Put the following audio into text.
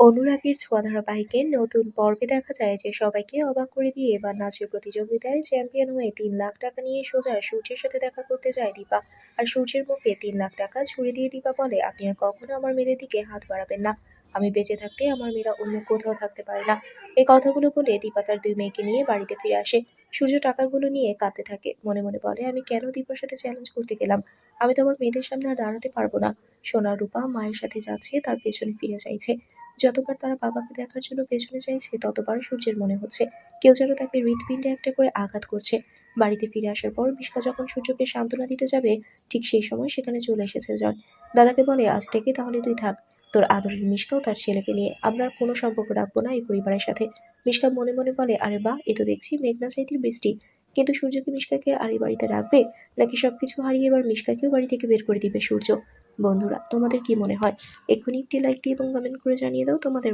অনুরাগের ছোঁয়া ধারাবাহিকের নতুন পর্বে দেখা যায় যে সবাইকে অবাক করে দিয়ে এবার নাচের প্রতিযোগিতায় চ্যাম্পিয়ন হয়ে তিন লাখ টাকা নিয়ে সোজা সূর্যের সাথে দেখা করতে যায় দীপা। আর সূর্যের মুখে তিন লাখ টাকা ছুড়ে দিয়ে দীপা বলে, আপনি আর কখনো আমার মেয়েদের দিকে হাত বাড়াবেন না। আমি বেঁচে থাকতে আমার মেয়েরা অন্য কোথাও থাকতে পারে না। এই কথাগুলো বলে দীপা তার দুই মেয়েকে নিয়ে বাড়িতে ফিরে আসে। সূর্য টাকাগুলো নিয়ে কাঁদতে থাকে। মনে মনে বলে, আমি কেন দীপার সাথে চ্যালেঞ্জ করতে গেলাম? আমি তো আমার মেয়েদের সামনে আর দাঁড়াতে পারব না। সোনা রূপা মায়ের সাথে যাচ্ছে, তার পেছনে ফিরে চাইছে যতবার তারা বাবাকে দেখার জন্য পেছনে চাইছে ততবার সূর্যের মনে হচ্ছে কেউ যেন তাকে হৃদপিণ্ডে একটা করে আঘাত করছে। বাড়িতে ফিরে আসার পর মিশকা যখন সূর্যকে সান্ত্বনা দিতে যাবে, ঠিক সেই সময় সেখানে চলে এসেছে জয়। দাদাকে বলে, আজ থেকে তাহলে তুই থাক। তোর আদরের মিশকাও তার ছেলেকে নিয়ে, আমরা আর কোনো সম্পর্ক রাখব না এই পরিবারের সাথে। মিশকা মনে মনে বলে, আরে বাহ, এ তো দেখছি মেঘনা চাইতে বৃষ্টি। কিন্তু সূর্যকে মিশকাকে আর এই বাড়িতে রাখবে? নাকি সবকিছু হারিয়ে এবার মিশকাকেও বাড়ি থেকে বের করে দিবে সূর্য? বন্ধুরা, তোমাদের কি মনে হয়? এক্ষুনি একটি লাইক দিয়ে এবং কমেন্ট করে জানিয়ে দাও তোমাদের